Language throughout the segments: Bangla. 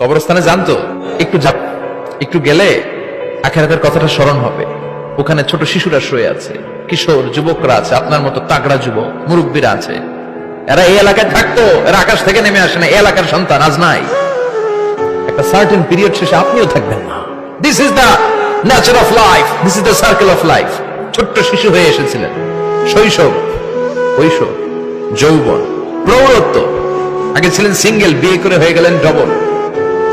কবরস্থানে জানতো একটু যা একটু গেলে আখেরাতের কথাটা স্মরণ হবে। ওখানে ছোট শিশুরা শুয়ে আছে। কিশোর, যুবকরা আছে। আপনার মতো তাগড়া যুবক, মুরব্বীরা আছে। এরা এই এলাকায় থাকতো। এরা আকাশ থেকে নেমে আসে না। এই এলাকার সন্তান আজ নাই। একটা সার্টেন পিরিয়ড শেষে আপনিও থাকবেন না। This is the nature of life this is the circle of life ছোট্ট শিশু হয়ে এসেছিলেন। শৈশব কৈশোর যৌবন, প্রৌঢ়ত্ব। আগে ছিলেন সিঙ্গেল বিয়ে করে হয়ে গেলেন double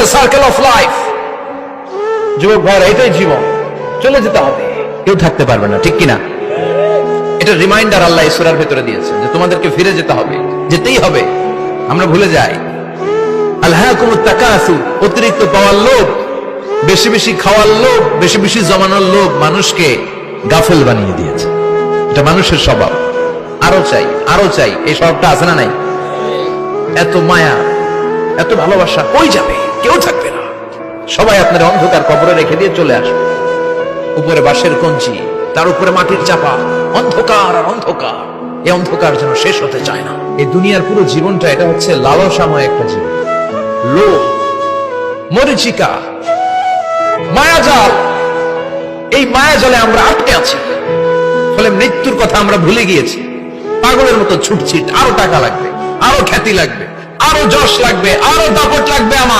the circle of life যুবক এটাই জীবন। চলে যেতে হবে। কেউ থাকতে পারবে না, ঠিক কিনা? এটা রিমাইন্ডার আল্লাহ ইসুরার ভেতরে যে তোমাদেরকে ফিরে যেতে হবে। যেতেই হবে। আমরা ভুলে যাই। আল্লাহ তাকাসু, অতিরিক্ত পাওয়ার লোভ, বেশি বেশি খাওয়ার লোভ, বেশি বেশি জমানোর লোভ মানুষকে গাফেল বানিয়ে দিয়েছে। এটা মানুষের স্বভাব। আরও চাই আরও চাই, এই স্বভাবটা আছে না নাই? এত মায়া, এত ভালোবাসা কই যাবে? সবাই আপনার অন্ধকার কবরে রেখে দিয়ে চলে আসবে। উপরে বাঁশের কঞ্চি তার উপরে মাটির চাপা, অন্ধকার আর অন্ধকার। এই অন্ধকার যেন শেষ হতে চায় না। এই দুনিয়ার পুরো জীবনটা এটা হচ্ছে লালসাময় একটা জীবন। লোভ, মরিচিকা, মায়াজাল। এই মায়াজালে আমরা আটকে আছি। ফলে মৃত্যুর কথা আমরা ভুলে গিয়েছি। পাগলের মতো ছুটছিট আরও টাকা লাগবে, আরও খ্যাতি লাগবে, আরও যশ লাগবে, আরও দাপট লাগবে আমার।